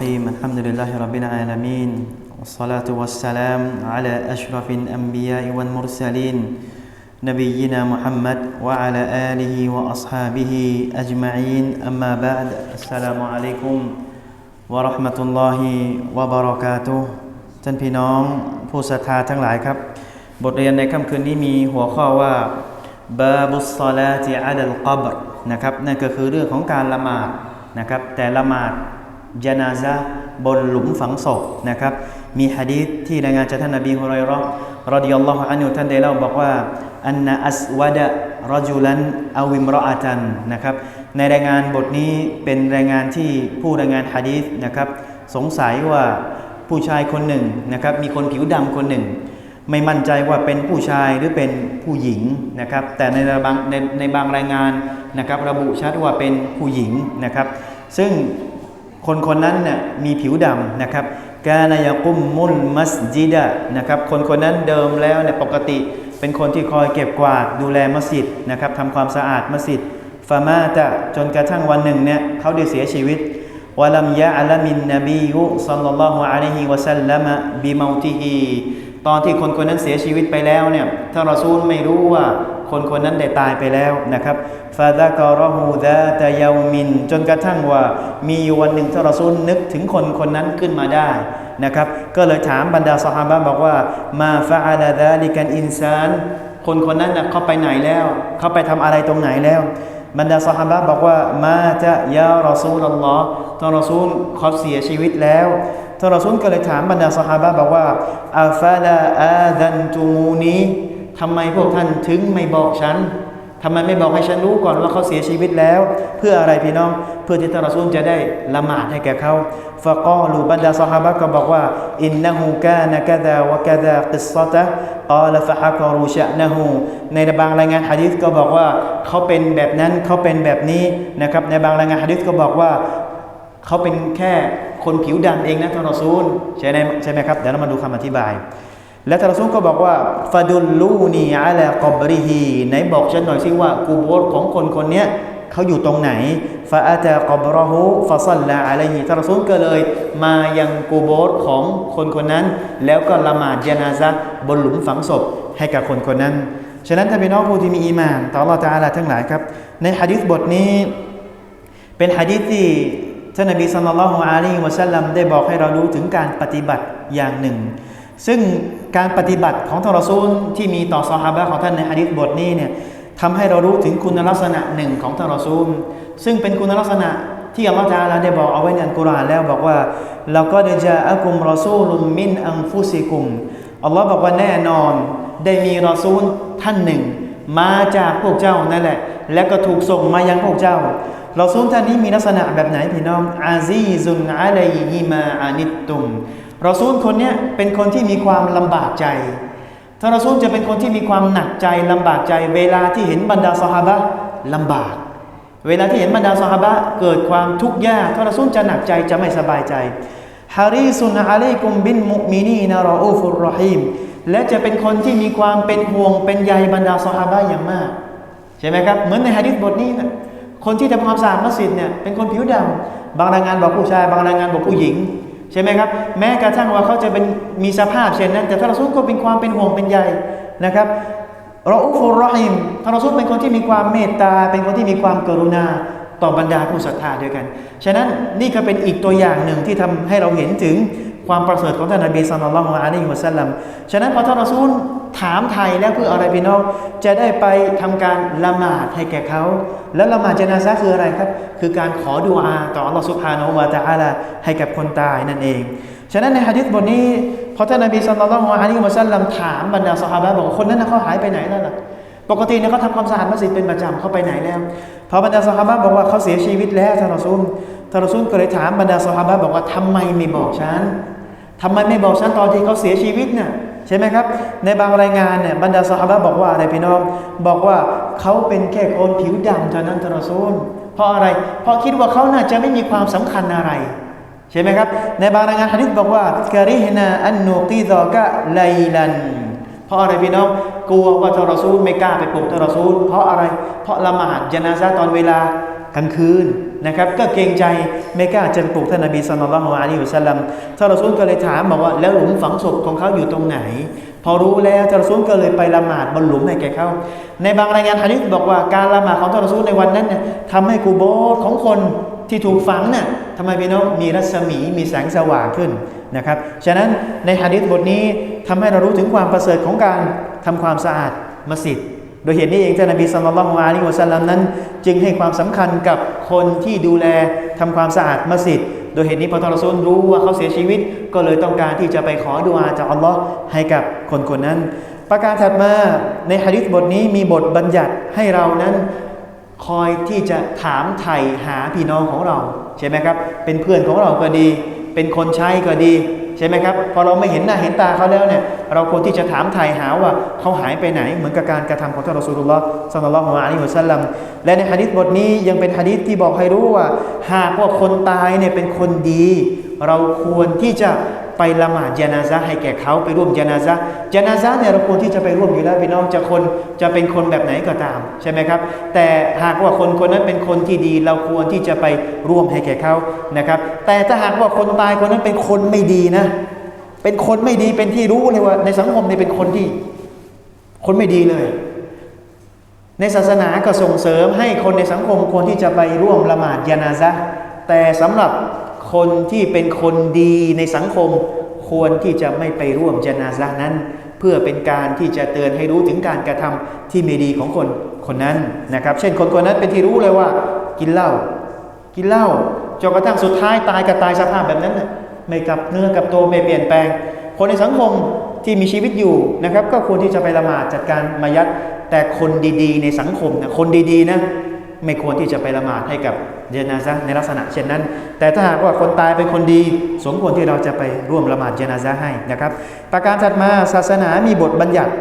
الرحيم الحمد لله رب العالمين والصلاة والسلام على أشرف الأنبياء والمرسلين نبينا محمد وعلى آله وأصحابه أجمعين أما بعد السلام عليكم ورحمة الله وبركاته ท่านพี่น้องผู้ศรัทธาทั้งหลายครับ บทเรียนในค่ำคืนนี้มีหัวข้อว่าบาบุสซาลาติอัลกับรนะครับนั่นก็คือเรื่องของการละหมาดนะครับแต่ละหมาด ยานาซะบนหลุมฝังศพนะครับมีฮะดีษที่รายงานจากท่านนบีฮุไรเราะห์รดิยัลลอฮุอันฮุท่านได้เล่าบอกว่าอันนะอัสวะดะรจุลันอาวิมรออาตันนะครับในรายงานบทนี้เป็นรายงานที่ผู้รายงานฮะดีษนะครับสงสัยว่าผู้ชายคนหนึ่งนะครับมีคนผิวดำคนหนึ่ง ไม่มั่นใจว่าเป็นผู้ชายหรือเป็นผู้หญิงนะครับแต่ในบางในในบางรายงานนะครับระบุชัดว่าเป็นผู้หญิงนะครับซึ่ง คนคนนั้นเนี่ยมีผิวดำนะครับกานายกุมมุลมัสจิดะนะครับคนคนนั้นเดิมแล้วเนี่ยปกติเป็นคนที่คอยเก็บกวาดดูแลมัสยิดนะครับทำความสะอาดมัสยิดฟามาตะจนกระทั่งวันหนึ่งเนี่ยเขาได้เสียชีวิตวะลัมยะอัลมินนบียุสัลลัลลอฮุอะลัยฮิวะสัลลัมบิมาติฮีตอนที่คนคนนั้นเสียชีวิตไปแล้วเนี่ยถ้ารอซูลไม่รู้ว่า คนคนนั้นได้ตายไปแล้วนะครับฟาดะกอรหูดะตะยามิน จนกระทั่งว่ามีวันหนึ่งท่านรอซูลนึกถึงคนคนนั้นขึ้นมาได้นะครับ ก็เลยถามบรรดาสหายบอกว่า มาฟาอาลาดาลิกันอินซานคนคนนั้นนะเขาไปไหนแล้ว เขาไปทำอะไรตรงไหนแล้ว บรรดาสหายบอกว่า มาจะยารอซูลอัลลอฮ์ท่านรอซูลเขาเสียชีวิตแล้วท่านรอซูลก็เลยถามบรรดาสหายบอกว่าอาฟาลาอาดันตูมูนี ทำไมพวกท่านถึงไม่บอกฉันทำไมไม่บอกให้ฉันรู้ก่อนว่าเขาเสียชีวิตแล้ว เพื่ออะไรพี่น้อง เพื่อที่ท่านรอซูลจะได้ละหมาดให้แก่เขาฟะกอลูบรรดาสหายก็บอกว่าอินนะฮูกานะกะดาวะกะดากิสซะตะกาลฟะฮะกรูชะนะฮูในบางรายงานหะดีษก็บอกว่าเขาเป็นแบบนั้นเขาเป็นแบบนี้นะครับในบางรายงานหะดีษก็บอกว่าเขาเป็นแค่คนผิวดำเองนะท่านรอซูลใช่ไหมใช่ไหมครับเดี๋ยวเรามาดูคำอธิบาย และท่านรอซูลก็บอกว่าฟาดุลลูนีอาลากอบริฮีไหนบอกฉันหน่อยสิว่ากูโบสของคนคนนี้เขาอยู่ตรงไหนฟาอาตากอบรอฮูฟาซัลลาอะลัยฮีท่านรอซูลก็เลยมายังกูโบสของคนคนนั้น แล้วก็ละหมาดยานาซะบนหลุมฝังศพให้กับคนคนนั้น ฉะนั้นท่านพี่น้องผู้ที่มีอีมานต่ออัลลอฮฺตาลาทั้งหลายครับ ในฮะดิษบทนี้ เป็นฮะดิษที่ท่านนบีสุลต่านละฮ์อะลัยฮิวะสัลลัมได้บอกให้เรารู้ถึงการปฏิบัติอย่างหนึ่ง ซึ่ง การปฏิบัติของท่านรอซูลที่มีต่อซอฮาบะของท่านในฮะดิษบทนี้เนี่ยทำให้เรารู้ถึงคุณลักษณะหนึ่งของท่านรอซูล ซึ่งเป็นคุณลักษณะที่อัลลอฮฺตาลาได้บอกเอาไว้ในอัลกุรอานแล้วบอกว่าเราก็ได้จะอักุมรอซูลุมมินอังฟุซิกุมอัลลอฮ์บอกว่าแน่นอนได้มีรอซูลท่านหนึ่ง มาจากพวกเจ้านั่นแหละ และก็ถูกส่งมายังพวกเจ้าเราซูลท่านนี้มีลักษณะแบบไหนพี่น้องอาซีซุนอะลัยฮิมาอานิตตุม ราซูลคนนี้เป็นคนที่มีความลำบากใจท่านเราซูลจะเป็นคนที่มีความหนักใจลำบากใจ เวลาที่เห็นบรรดาสหาบะลำบาก เวลาที่เห็นบรรดาสหาบะเกิดความทุกข์ยากท่านเราซูลจะหนักใจจะไม่สบายใจฮาริซุนอะลัยกุมบินมุมินีนารออูฟุรรอฮีมและจะเป็นคนที่มีความเป็นห่วงเป็นใยบรรดาสหาบะอย่างมาก ใช่ไหมครับ เหมือนในฮะดิษบทนี้นะคนที่ทำความสะอาดมัสยิดเนี่ยเป็นคนผิวดำบางรายงานบอกผู้ชาย บางรายงานบอกผู้หญิง ใช่ไหมครับ แม้กระทั่งว่าเขาจะเป็นมีสภาพเช่นนั้น แต่ท่านรอซูลก็เป็นความเป็นห่วงเป็นใยนะครับเราอุฟุรรอฮิมท่านรอซูลเป็นคนที่มีความเมตตา เป็นคนที่มีความกรุณาต่อบรรดาผู้ศรัทธาด้วยกัน ฉะนั้นนี่ก็เป็นอีกตัวอย่างหนึ่งที่ทำให้เราเห็นถึงความประเสริฐของท่านนบีสุลต่านละฮ์อะลัยฮิวะสัลลัมฉะนั้นพอท่านรอซูล ถามไทยแล้วเพื่ออะไรพี่น้อง จะได้ไปทำการละหมาดให้แก่เขา แล้วละหมาดเจนาซะคืออะไรครับ คือการขอดุอาต่ออัลลอฮฺสุบฮานอูวาตาอาลาให้กับคนตายนั่นเอง ฉะนั้นในฮะดิษบทนี้พอท่านนบีสุลต่านละฮ์อะลัยฮิวะสัลลัมถามบรรดาสหายบอกคนนั้นเขาหายไปไหนแล้วล่ะปกติเนี่ยเขาทำความสะอาดมัสยิดเป็นประจำเขาไปไหนแล้วพอบรรดาสหายบอกว่าเขาเสียชีวิตแล้วท่านรอซูลท่านรอซูลก็เลยถามบรรดาสหายบอกว่าทำไมไม่บอกฉันทำไมไม่บอกฉันตอนที่เขาเสียชีวิตเนี่ย ช่ไหมครับ ในบางรายงานเนี่ยบรรดาสหายบอกว่าอะไรพี่น้อง บอกว่าเขาเป็นแค่คนผิวดำเท่านั้นท่ารอซูลเพราะอะไร เพราะคิดว่าเขาน่าจะไม่มีความสำคัญอะไร ใช่ไหมครับ ในบางรายงานฮะดิษบอกว่าการิฮนาอันนูกีดอกะไลลัน เพราะอะไรพี่น้อง กลัวว่าทารอซูลไม่กล้าไปปลุกทารอซูลเพราะอะไร เพราะละหมาดยานาซาตอนเวลา กลางคืนนะครับ ก็เกรงใจไม่กล้าจะปลุกท่านนบีสุลต่านละฮ์อะลัยฮิสลัมท่านรอซูลก็เลยถามบอกว่าแล้วหลุมฝังศพของเขาอยู่ตรงไหน พอรู้แล้วท่านรอซูลก็เลยไปละหมาดบนหลุมให้แก่เขาในบางรายงานฮะดิษบอกว่าการละหมาดของท่านรอซูลในวันนั้นเนี่ยทำให้กูโบสของคนที่ถูกฝังน่ะทำไมพี่น้องมีรัศมีมีแสงสว่างขึ้นนะครับฉะนั้นในฮะดิษบทนี้ทำให้เรารู้ถึงความประเสริฐของการทำความสะอาดมัสยิด โดยเหตุนี้เองท่านนบีสุลต่านละฮ์อะลัยฮิวะสัลลัมนั้น จึงให้ความสำคัญกับคนที่ดูแลทำความสะอาดมัสยิดโดยเหตุนี้พอทารอซูลรู้ว่าเขาเสียชีวิต ก็เลยต้องการที่จะไปขอดุอาจากอัลลอฮ์ให้กับคนคนนั้น ประการถัดมาในฮะดิษบทนี้มีบทบัญญัติให้เรานั้นคอยที่จะถามไถ่หาพี่น้องของเราใช่ไหมครับ เป็นเพื่อนของเราก็ดี เป็นคนใช้ก็ดีใช่ไหมครับพอเราไม่เห็นหน้าเห็นตาเขาแล้วเนี่ยเราควรที่จะถามไถ่หาว่าเขาหายไปไหน เหมือนกับการกระทำของท่านรอสูลุลลอฮ์สัลลัลลอฮุอะลัยฮิวะสัลลัมและในฮะดิษบทนี้ยังเป็นฮะดิษที่บอกให้รู้ว่า หากว่าคนตายเนี่ยเป็นคนดี เราควรที่จะ ไปละหมาดจานาซะให้แก่เขาไปร่วมจานาซะห์จานาซะเนี่ยเราควรที่จะไปร่วมอยู่แล้วพี่น้องจะคนจะเป็นคนแบบไหนก็ตามใช่ไหมครับ แต่หากว่าคนคนนั้นเป็นคนที่ดี เราควรที่จะไปร่วมให้แก่เขานะครับ แต่ถ้าหากว่าคนตายคนนั้นเป็นคนไม่ดีนะ เป็นคนไม่ดีเป็นที่รู้เลยว่า ในสังคมเนี่ยเป็นคนที่ คนไม่ดีเลย ในศาสนาก็ส่งเสริมให้คนในสังคมควรที่จะไปร่วมละหมาดยานาซะแต่สำหรับ คนที่เป็นคนดีในสังคม ควรที่จะไม่ไปร่วมยานาซะนั้น เพื่อเป็นการที่จะเตือนให้รู้ถึงการกระทำที่ไม่ดีของคนคนนั้นนะครับ เช่นคนคนนั้นเป็นที่รู้เลยว่า กินเหล้ากินเหล้าจนกระทั่งสุดท้ายตายกับตายสภาพแบบนั้นนะไม่กลับเนื้อกับตัวไม่เปลี่ยนแปลง คนในสังคมที่มีชีวิตอยู่นะครับ ก็ควรที่จะไปละหมาดจัดการมายัดแต่คนดีๆ ในสังคมนะคนดีๆนะไม่ควรที่จะไปละหมาดให้กับ เจนาซะในลักษณะเช่นนั้น แต่ถ้าหากว่าคนตายเป็นคนดี สมควรที่เราจะไปร่วมละหมาดเจนาซะให้นะครับ ประการถัดมาศาสนามีบทบัญญัติ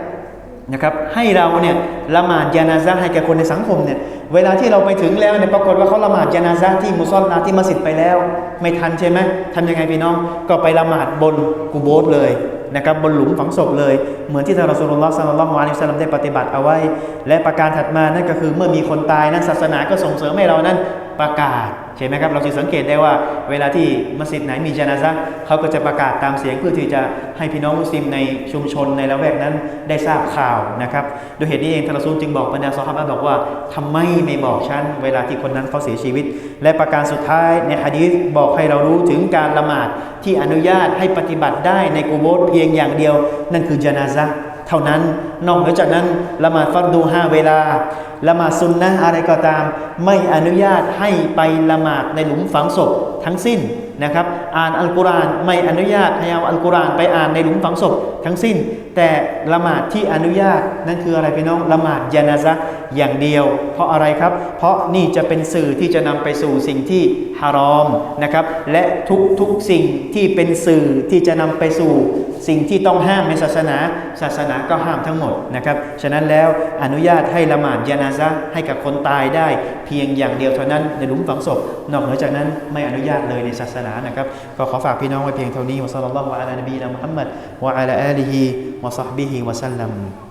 นะครับให้เราเนี่ยละหมาดยานาซะให้แก่คนในสังคมเนี่ยเวลาที่เราไปถึงแล้วเนี่ยปรากฏว่าเขาละหมาดยานาซะที่มุซอลลาที่มัสยิดไปแล้ว ไม่ทันใช่ไหมทำยังไงพี่น้องก็ไปละหมาดบนกูโบสเลยนะครับบนหลุมฝังศพเลย เหมือนที่ท่านรอสุลลอฮ์สัลลัลลอฮุอะลัยฮิวะซัลลัมได้ปฏิบัติเอาไว้ และประการถัดมานั่นก็คือเมื่อมีคนตายนั้นศาสนาก็ส่งเสริมให้เรานั้น ประกาศใช่ไหมครับเราจะสังเกตได้ว่าเวลาที่มัสยิดไหนมีจานาซะเขาก็จะประกาศตามเสียงเพื่อที่จะให้พี่น้องมุสลิมในชุมชนในละแวกนั้นได้ทราบข่าวนะครับโดยเหตุนี้เองทารอซูลจึงบอกบรรดาซอฮาบะบอกว่าทำไมไม่บอกฉันเวลาที่คนนั้นเขาเสียชีวิต และประการสุดท้ายในฮะดีษบอกให้เรารู้ถึงการละหมาดที่อนุญาตให้ปฏิบัติได้ในกูโบสเพียงอย่างเดียว นั่นคือจานาซะ เท่านั้นนอกเหนือจากนั้นละหมาดฟัรดูห้าเวลาละหมาดซุนนะอะไรก็ตาม ไม่อนุญาตให้ไปละหมาดในหลุมฝังศพทั้งสิ้นนะครับ อ่านอัลกุรอานไม่อนุญาตให้เอาอัลกุรอานไปอ่านในหลุมฝังศพทั้งสิ้น แต่ละหมาดที่อนุญาตนั่นคืออะไรพี่น้องละหมาดยานาซะอย่างเดียว เพราะอะไรครับ เพราะนี่จะเป็นสื่อที่จะนำไปสู่สิ่งที่ฮารอมนะครับและทุกทุกสิ่งที่เป็นสื่อที่จะนำไปสู่ สิ่งที่ต้องห้ามในศาสนา ศาสนาก็ห้ามทั้งหมดนะครับ ฉะนั้นแล้วอนุญาตให้ละหมาดยานาซะให้กับคนตายได้ เพียงอย่างเดียวเท่านั้นในหลุมฝังศพ นอกเหนือจากนั้นไม่อนุญาตเลยในศาสนานะครับ ก็ขอฝากพี่น้องไว้เพียงเท่านี้วะซัลลัลลอฮุอะลานะบีนะมุฮัมมัดวะอะลาอาลีฮิวะซอฮบิฮิวะซัลลัม